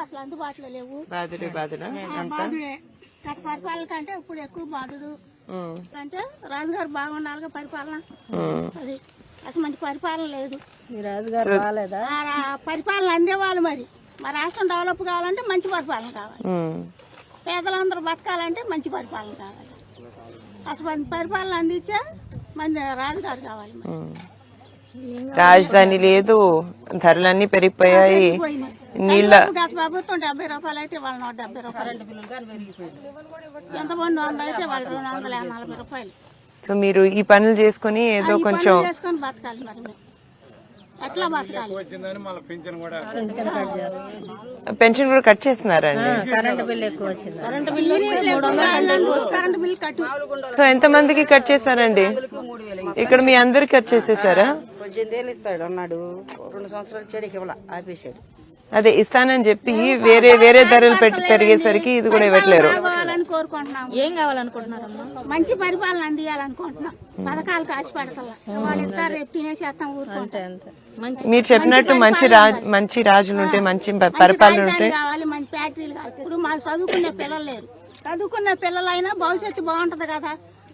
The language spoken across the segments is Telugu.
అసలు అందుబాటులో లేవు. బాధుడే బాధుడా? గత పరిపాలన కంటే ఇప్పుడు ఎక్కువ బాధుడు. అంటే రాజుగారు బాగుండాలిగా పరిపాలన. అది అసలు మంచి పరిపాలన లేదు. ఆ రా- పరిపాలన అందేవాళ్ళు మరి. మా రాష్ట్రం డెవలప్ కావాలంటే మంచి పరిపాలన కావాలి. పేదలందరూ బతకాలంటే మంచి పరిపాలన కావాలి. అసలు మంచి పరిపాలన అందించే మన రాజుగారు కావాలి మరి. రాజధాని లేదు. ధరలన్నీ పెరిగిపోయాయి. పోయినాయి. నీళ్ళ ప్రభుత్వం డెబ్బై రూపాయలు అయితే వాళ్ళు నూట డెబ్బై రూపాయలు. ఎంతమంది వంద అయితే వాళ్ళు రెండు వందల నలభై రూపాయలు. సో మీరు ఈ పనులు చేసుకుని ఏదో కొంచెం చేసుకొని బతకాలి మరి మేము. ఎట్లా బతకాలి? పెన్షన్ కూడా కట్ చేస్తున్నారండి. కరెంట్ బిల్ ఎక్కువ వచ్చింది. కరెంటు బిల్లు మూడు వందలు కరెంటు బిల్లు కట్టు. సో ఎంత మందికి కట్ చేశారండి? ఇక్కడ మీ అందరికి కట్ చేసేసారా? పద్దెనిమిది ఏళ్ళు ఇస్తాడు అన్నాడు. రెండు సంవత్సరాలు చెడికి ఇవ్వాల ఆపేశాడు. అదే ఇస్తానని చెప్పి వేరే వేరే ధరలు పెట్టి పెరిగేసరికి ఇది కూడా ఇవ్వట్లేరు. కోరుకుంటున్నాం. ఏం కావాలనుకుంటున్నారమ్మా? మంచి పరిపాలన అందియాలనుకుంటున్నాం. పథకాలకు మీరు చెప్పినట్టు మంచి రాజు మంచి రాజులు ఉంటే మంచి పరిపాలన ఉంటే రాజధాని కావాలి మంచి ఫ్యాక్టరీలు కావాలి. ఇప్పుడు మాకు చదువుకునే పిల్లలు లేరు. చదువుకున్న పిల్లలైనా భవిష్యత్తు బాగుంటది కదా.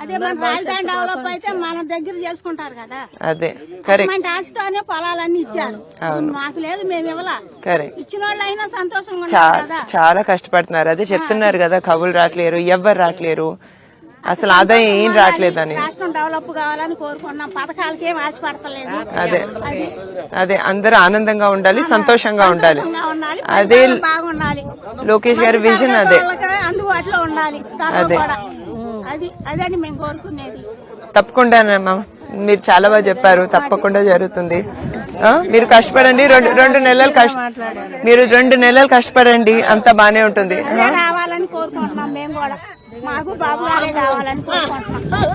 అదే మన రాజధాని డెవలప్ అయితే మన దగ్గర చేసుకుంటారు కదా. అదే కరెక్ట్ ఆశతోనే పొలాలన్నీ ఇచ్చారు. మాకు లేదు మేము ఇవ్వలా. కరెక్ట్ ఇచ్చిన వాళ్ళు అయినా సంతోషంగా చాలా కష్టపడుతున్నారు. అదే చెప్తున్నారు కదా కబులు రావట్లేరు ఎవ్వరు రావట్లేరు అసలు ఆదాయం ఏం రావట్లేదని రాష్ట్రం డెవలప్ కావాలని కోరుకున్నాం. పథకాలకి ఏం ఆశపడతలేదు. అదే అదే అందరూ ఆనందంగా ఉండాలి సంతోషంగా ఉండాలి. అదే లోకేష్ గారి విజన్ అదే. అందుబాటులో ఉండాలి. కూడా. అది అదని మేము కోరుకునేది. తప్పకుండానమ్మా మీరు చాలా బాగా చెప్పారు. తప్పకుండా జరుగుతుంది. మీరు కష్టపడండి. రెండు రెండు నెలలు కష్ట మీరు రెండు నెలలు కష్టపడండి. అంత బానే ఉంటుంది. అదే రావాలని కోరుకుంటున్నాం మేము కూడా. మాకు బాబు గారే కావాలని కోరుకుంటున్నాం.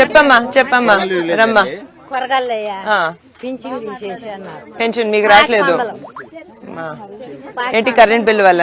చెప్పమ్మా చెప్పమ్మా. రమ్మా. కొరగాలయ్యా అన్నారు. పెన్షన్ మీకు రావట్లేదు. ఏంటి కరెంట్ బిల్ వల్ల?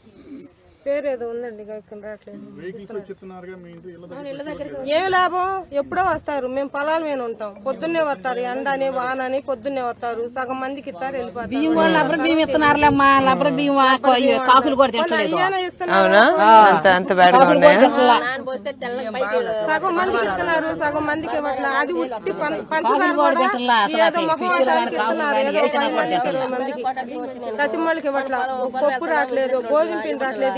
పేరు ఏదో ఉందండి రావట్లేదు. ఏ లాభం? ఎప్పుడో వస్తారు మేము పొలాల మీద ఉంటాం. పొద్దున్నే వస్తారు ఎండని వానని పొద్దున్నే వస్తారు. సగం మందికి ఇస్తారు వెళ్ళిపోతారు. బియ్యం కూడా లబ్బర్ బియ్యం ఇస్తున్నారులేమ్మా లబ్బర్ బియ్యం కాకులు కూడా సగం మందికి ఇస్తున్నారు సగం మందికి ఇవ్వట్లేదు అది ఉట్టి పంచదార ప్రతి వాళ్ళకి ఇవ్వట్లేదు పప్పు రావట్లేదు గోధుమ పిండి రావట్లేదు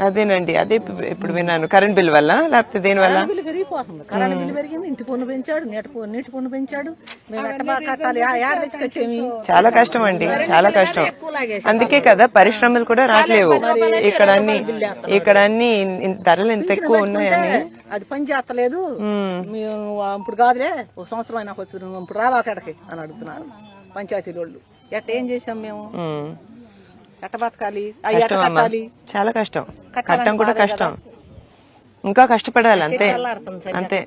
అదేనండి అదే ఇప్పుడు- విన్నాను. కరెంట్ బిల్ వల్ల లేకపోతే దేని వల్ల? బిల్లు పెరిగిపోతుంది. కరెంట్ బిల్లు పెరిగింది ఇంటి పన్ను పెంచాడు నీటి పన్ను నీటి పన్ను పెంచాడు. చాలా కష్టం అండి చాలా కష్టం. అందుకే కదా పరిశ్రమలు కూడా రావట్లేవు. ఇక్కడ అన్ని ఇక్కడ అన్ని ధరలు ఎంత ఎక్కువ ఉన్నాయని. అది పని చేస్తలేదు. ఇప్పుడు కాదులే ఒక సంవత్సరం అయినా ఇప్పుడు రావా అక్కడికి? అని అడుగుతున్నారు. పంచాయతీ వాళ్ళు ఎట్ట ఏం చేసాం మేము. కష్టం అమ్మా. చాలా కష్టం. కట్టం కూడా కష్టం. ఇంకా కష్టపడాలి అంతే. అంతే.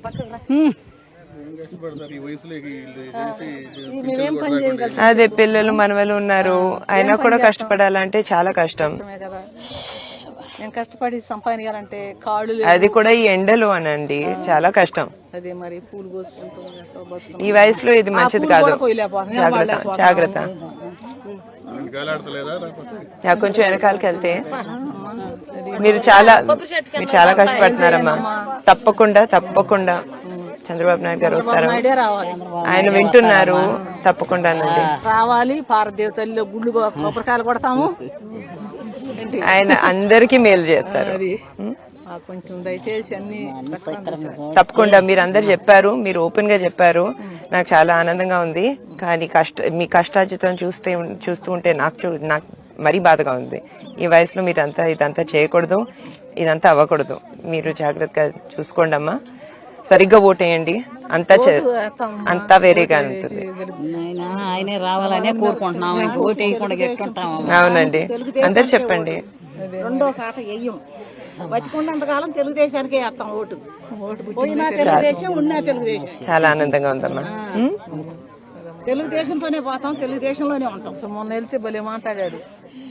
అదే పిల్లలు మనవలు ఉన్నారు. అయినా కూడా కష్టపడాలంటే చాలా కష్టం. నేను కష్టపడి సంపాదించాలంటే కాళ్ళు. అది కూడా ఈ ఎండలు అనండి. చాలా కష్టం. అదే మరి పూలు కోసుకుంటూ. ఈ వయసులో ఇది మంచిది కాదు. జాగ్రత్త జాగ్రత్త. కొంచెం వెనకాలకి వెళ్తే మీరు చాలా మీరు చాలా కష్టపడుతున్నారమ్మా. తప్పకుండా తప్పకుండా. చంద్రబాబు నాయుడు గారు వస్తారు. ఆయన వింటున్నారు. తప్పకుండానండి రావాలి. పారదేవ తల్లిలో గుళ్ళు కొబ్బరికాయలు కొడతాము. ఆయన అందరికీ మేలు చేస్తారు. ఉం? ఆ కొంచెం దయచేసి అన్ని సక్రమంగా చూడండి. తప్పకుండా మీరు అందరు చెప్పారు మీరు ఓపెన్గా చెప్పారు. నాకు చాలా ఆనందంగా ఉంది. కానీ కష్ట మీ కష్టార్జితం చూస్తే చూస్తూ ఉంటే నాకు చూ- నాకు మరీ బాధగా ఉంది. ఈ వయసులో మీరు అంతా ఇదంతా చేయకూడదు. ఇదంతా అవ్వకూడదు. మీరు జాగ్రత్తగా చూసుకోండి అమ్మా సరిగ్గా ఓటేయండి. అంతా అంతా వేరేగా ఉంటుంది. ఆయన రావాలనే కోరుకుంటున్నాం. ఓటు వేయకుండా అవునండి. అందరు చెప్పండి. రెండో కాట వెయ్యం బతికున్నంతకాలం తెలుగుదేశానికే వేస్తాం ఓటు. పోయినా తెలుగుదేశం ఉన్నా తెలుగుదేశం చాలా ఆనందంగా ఉందమ్మా? తెలుగుదేశంతోనే పోతాం తెలుగుదేశంలోనే ఉంటాం. సో మొన్న వెళ్తే భలే మాట్లాడాడు.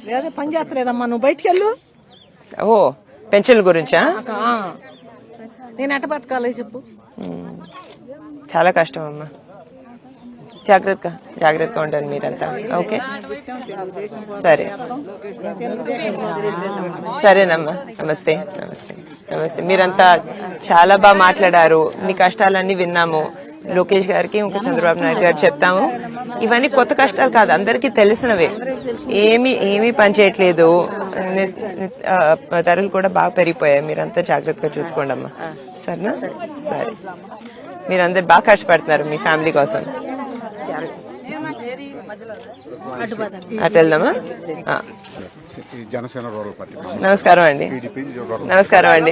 లేదా పని చేస్తలేదమ్మా నువ్వు బయటికి వెళ్ళు ఓ పెన్షన్ల గురించా? ఆ. నేను ఎట్ట బతకాలి చెప్పు. చాలా కష్టం అమ్మా. జాగ్రత్తగా జాగ్రత్తగా ఉండండి మీరంతా. ఓకే? సరే. సరేనమ్మా. నమస్తే నమస్తే నమస్తే. మీరంతా చాలా బాగా మాట్లాడారు. మీ కష్టాలన్నీ విన్నాము. లోకేష్ గారికి ఇంకా చంద్రబాబు నాయుడు గారు చెప్తాము. ఇవన్నీ కొత్త కష్టాలు కాదు అందరికీ తెలిసినవే. ఏమి ఏమీ పని చేయట్లేదు. నిస్- ఆ, ధరలు కూడా బాగా పెరిగిపోయాయి. మీరంతా జాగ్రత్తగా చూసుకోండి అమ్మా. సరేనా? సరే. మీరందరు బాగా కష్టపడుతున్నారు మీ ఫ్యామిలీ కోసం. అటు వెళ్దామా? నమస్కారం అండి. నమస్కారం అండి.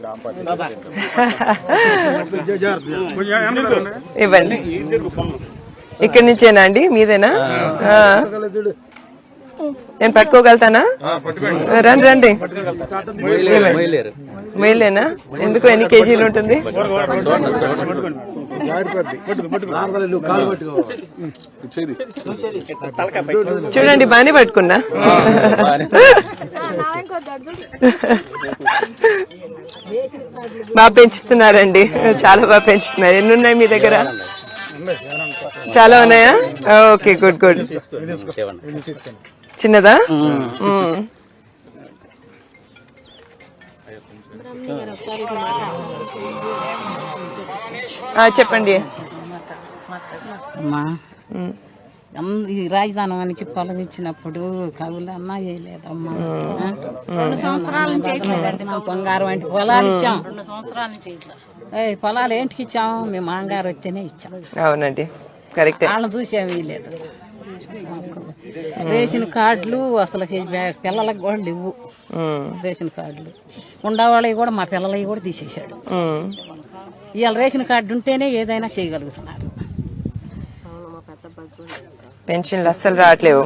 గ్రామ ఇవ్వండి. ఇక్కడి నుంచేనా అండి? మీదేనా? ఆ. నేను పట్టుకోగలుగుతానా? రండి రండి. మొయ్యలేనా ఎందుకు ఎన్ని కేజీలు ఉంటుంది? చూడండి బానే పట్టుకున్నా. బాగా పెంచుతున్నారండి. చాలా బాగా పెంచుతున్నారు. ఎన్ని ఉన్నాయి మీ దగ్గర? చాలా ఉన్నాయా? Okay good good. చిన్నదా? చెప్పండి. ఈ రాజధానానికి పొలం ఇచ్చినప్పుడు కవులు అన్నా చేయలేదమ్మా రెండు సంవత్సరాల నుంచి బంగారం అంటే పొలాలు ఇచ్చాం. పొలాలు ఏంటికి ఇచ్చాం? మేము మాంగారు వస్తేనే ఇచ్చాం. అవునండి. కరెక్టే. వాళ్ళని చూసేవి లేదు రేషన్ కార్డులు అసలు పిల్లలకు కూడా లేవు. రేషన్ కార్డులు. ఉండేవాళ్ళవి కూడా మా పిల్లలవి కూడా తీసేశాడు. మ్మ్. ఇవాళ రేషన్ కార్డు ఉంటేనే ఏదైనా చేయగలుగుతున్నారు. పెన్షన్లు అస్సలు రావట్లేవు.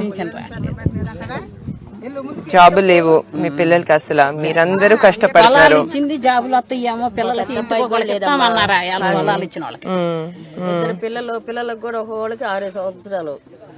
జాబులు లేవు. మీ పిల్లలకి అసలు మీరందరూ ఇచ్చింది జాబులు వస్తాయేమో పిల్లలకి ఇచ్చిన వాళ్ళకి. పిల్లలు పిల్లలకు కూడా ఒక వాళ్ళకి ఆరు సంవత్సరాలు.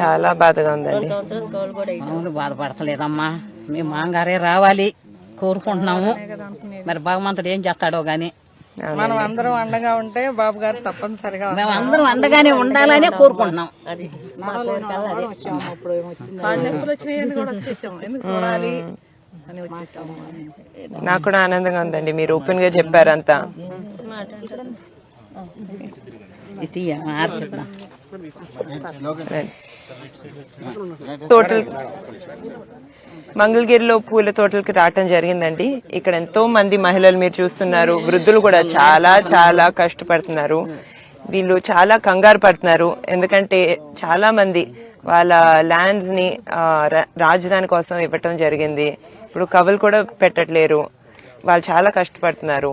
చాలా బాధగా ఉందండి. బాధపడతలేదమ్మా. మేము మాంగారే రావాలి కోరుకుంటున్నాము. మరి భగవంతుడు ఏం చేస్తాడో గాని. మనం అందరం అండగా ఉంటే బాబు గారు తప్పనిసరిగా మేము అందరం అండగానే ఉండాలనే కోరుకుంటున్నాం. అది. మా నాకు కూడా ఆనందంగా ఉందండి. మీరు ఓపెన్గా చెప్పారంతా. ఆడుతున్నా తోటలు మంగళగిరిలో పూల తోటలకి రావటం జరిగిందండి. ఇక్కడ ఎంతో మంది మహిళలు మీరు చూస్తున్నారు. వృద్ధులు కూడా చాలా చాలా కష్టపడుతున్నారు. వీళ్ళు చాలా కంగారు పడుతున్నారు. ఎందుకంటే చాలా మంది వాళ్ళ ల్యాండ్స్ని రాజధాని కోసం ఇవ్వటం జరిగింది. ఇప్పుడు కవులు కూడా పెట్టట్లేరు. వాళ్ళు చాలా కష్టపడుతున్నారు.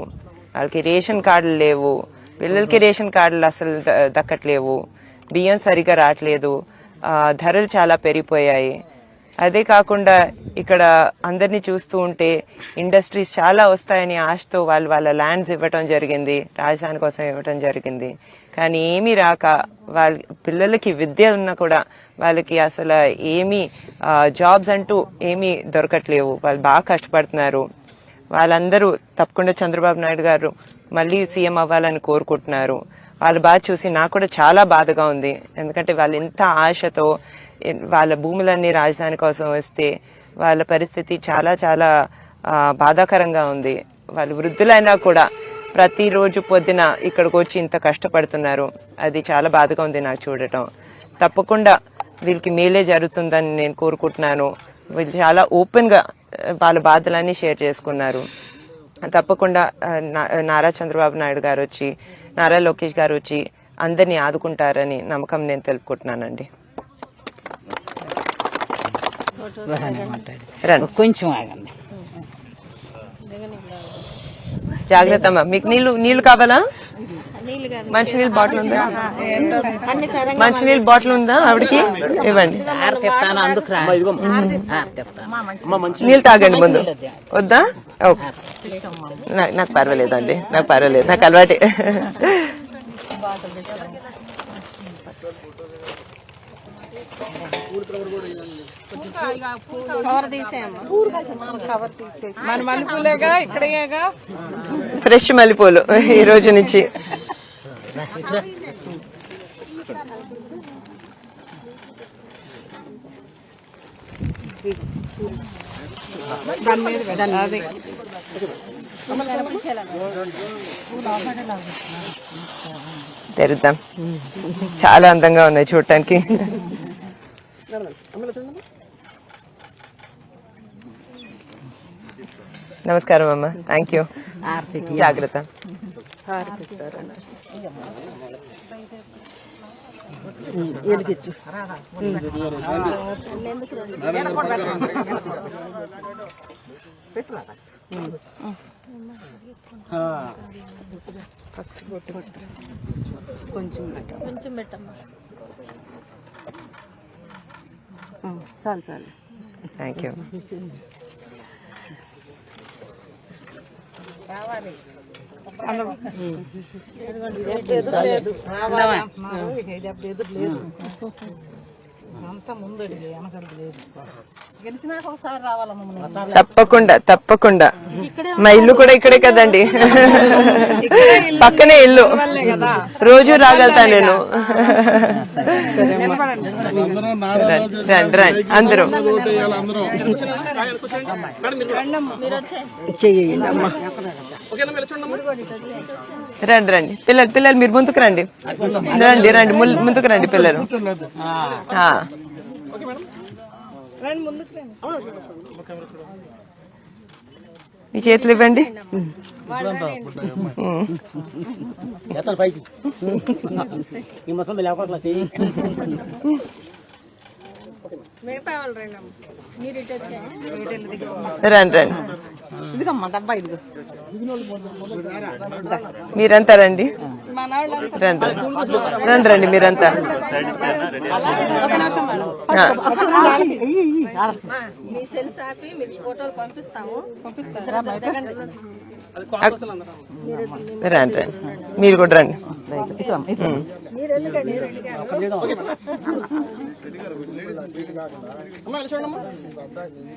వాళ్ళకి రేషన్ కార్డులు లేవు. పిల్లలకి రేషన్ కార్డులు అసలు దక్కట్లేవు. బియ్యం సరిగా రావట్లేదు. ధరలు చాలా పెరిగిపోయాయి. అదే కాకుండా ఇక్కడ అందరినీ చూస్తూ ఉంటే ఇండస్ట్రీస్ చాలా వస్తాయని ఆశతో వాళ్ళు వాళ్ళ ల్యాండ్స్ ఇవ్వటం జరిగింది రాజధాని కోసం ఇవ్వటం జరిగింది. కానీ ఏమీ రాక వాళ్ళ పిల్లలకి విద్య ఉన్నా కూడా వాళ్ళకి అసలు ఏమీ జాబ్స్ అంటూ ఏమీ దొరకట్లేవు. వాళ్ళు బాగా కష్టపడుతున్నారు. వాళ్ళందరూ తప్పకుండా చంద్రబాబు నాయుడు గారు మళ్ళీ సీఎం అవ్వాలని కోరుకుంటున్నారు. వాళ్ళు బాగా చూసి నాకు కూడా చాలా బాధగా ఉంది. ఎందుకంటే వాళ్ళు ఎంత ఆశతో వాళ్ళ భూములన్నీ రాజధాని కోసం వస్తే వాళ్ళ పరిస్థితి చాలా చాలా బాధాకరంగా ఉంది. వాళ్ళు వృద్ధులైనా కూడా ప్రతిరోజు పొద్దున ఇక్కడికి వచ్చి ఇంత కష్టపడుతున్నారు. అది చాలా బాధగా ఉంది నాకు చూడటం. తప్పకుండా వీళ్ళకి మేలే జరుగుతుందని నేను కోరుకుంటున్నాను. వీళ్ళు చాలా ఓపెన్గా వాళ్ళ బాధలన్నీ షేర్ చేసుకున్నారు. తప్పకుండా నారా చంద్రబాబు నాయుడు గారు వచ్చి నారా లోకేష్ గారు వచ్చి అందరినీ ఆదుకుంటారని నమ్మకం నేను తెలుపుకుంటున్నానండి. కొంచెం ఆగండి. జాగ్రత్త అమ్మా. మీకు నీళ్ళు నీళ్ళు కావాలా? మంచినీళ్ళ బాటిల్ ఉందా? మంచినీళ్ళ బాటిల్ ఉందా ఆవిడకి? ఇవ్వండి. నీళ్ళు తాగండి ముందు. వద్దా? ఓకే. నాకు పర్వాలేదండి. నాకు పర్వాలేదు. నాకు అలవాటే. ఫ్రెష్ మల్లెపూలు ఈ రోజు నుంచి. తెరుద్దాం. చాలా అందంగా ఉన్నాయి చూడటానికి. నమస్కారం అమ్మ. థ్యాంక్ యూ జాగ్రత్త. చాలు చాలు థ్యాంక్ యూ గెలిచినాక ఒకసారి రావాలమ్మ తప్పకుండా తప్పకుండా. మా ఇల్లు కూడా ఇక్కడే కదండి. పక్కనే ఇల్లు. రోజు రాగలుగుతా నేను. రండి రండి. అందరూ. రండి రండి. పిల్లలు పిల్లలు మీరు ముందుకు రండి. రండి రండి. ముందుకు రండి పిల్లలు. మీ చేతులు ఇవ్వండి. రండి. రండి ఇదిగమ్మా డబ్బా ఇదిగో. మీరంతా రండి. రండి రండి. రండి మీరంతా. మీ సెల్స్ ఆపి మీకు ఫోటోలు పంపిస్తాము. రండి. రండి మీరు కూడా రండి. ఉమ్.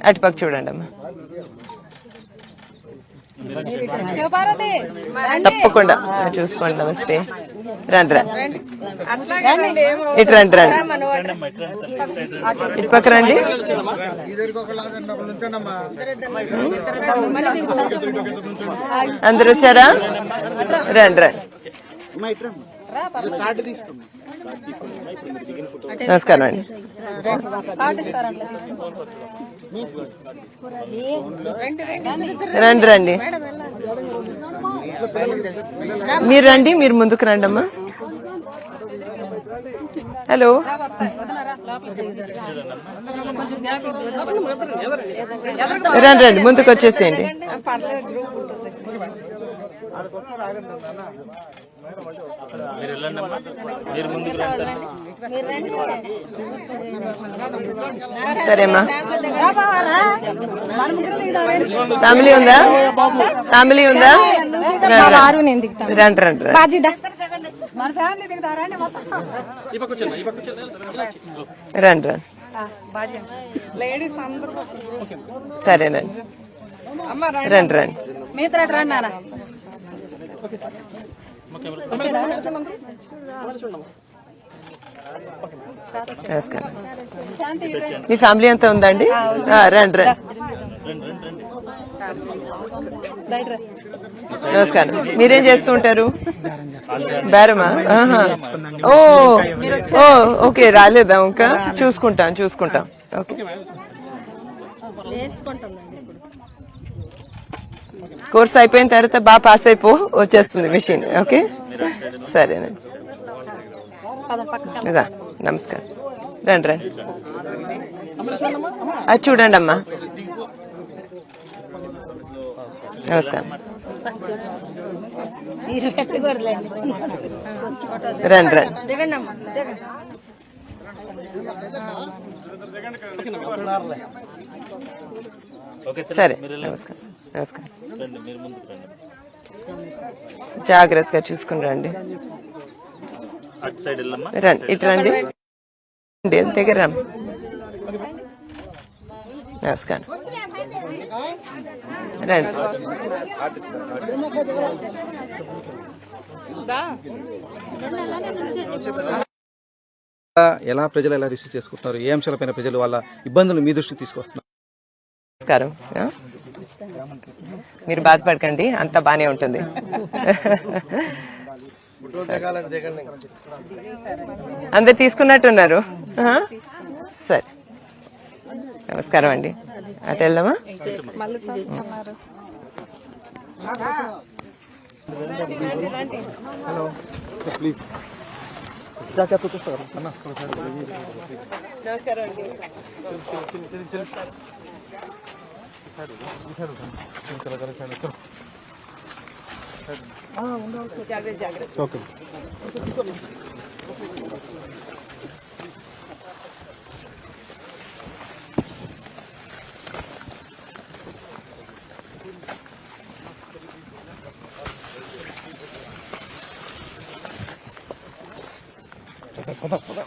అటుపక్క చూడండి అమ్మా. తప్పకుండా. చూసుకోండి నమస్తే. రండి రండి. ఇటు రండి రండి. ఇటు పక్క రండి. అందరు వచ్చారా? రండి రండి. నమస్కారం అండి. రండి రండి. మీరు రండి మీరు ముందుకు రండి అమ్మా హలో. రండి రండి ముందుకు వచ్చేసేయండి. సరేమ్మా. ఫ్యామిలీ ఉందా? ఫ్యామిలీ ఉందా? రండి రండి రండి. రండి సరేనండి. రండి. రండి మీతో రండి నాన్న. మీ ఫ్యామిలీ అంతా ఉందండి? రండి రండి. నమస్కారం. మీరేం చేస్తూ ఉంటారు? బేరమా. ఓ ఓ ఓకే రాలేదా ఇంకా చూసుకుంటాం చూసుకుంటాం. ఓకే. కోర్స్ అయిపోయిన తర్వాత బాగా పాస్ అయిపో వచ్చేస్తుంది మిషన్ ఓకే? సరేనండి. నమస్కారం. రండి రండి. అది చూడండి అమ్మా నమస్కారం. రండి రండి. సరే నమస్కారం. నమస్కారం. జాగ్రత్తగా చూసుకుని రండి. రండి ఇటు రండి. రండి, దగ్గర రండి నమస్కారం. రండి. ఎలా ప్రజలు ఎలా రిసీవ్ చేసుకుంటున్నారు? ఏ అంశాలపైన ప్రజలు వాళ్ళ ఇబ్బందులు మీ దృష్టికి తీసుకొస్తున్నారు? నమస్కారం. మీరు బాధపడకండి అంత బానే ఉంటుంది. అందరు తీసుకున్నట్టున్నారు. సరే. నమస్కారం అండి. అటు వెళ్దామా? నమస్కారం అండి. ఓకే పద పద పద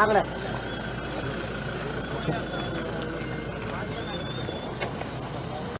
താങ്കളെ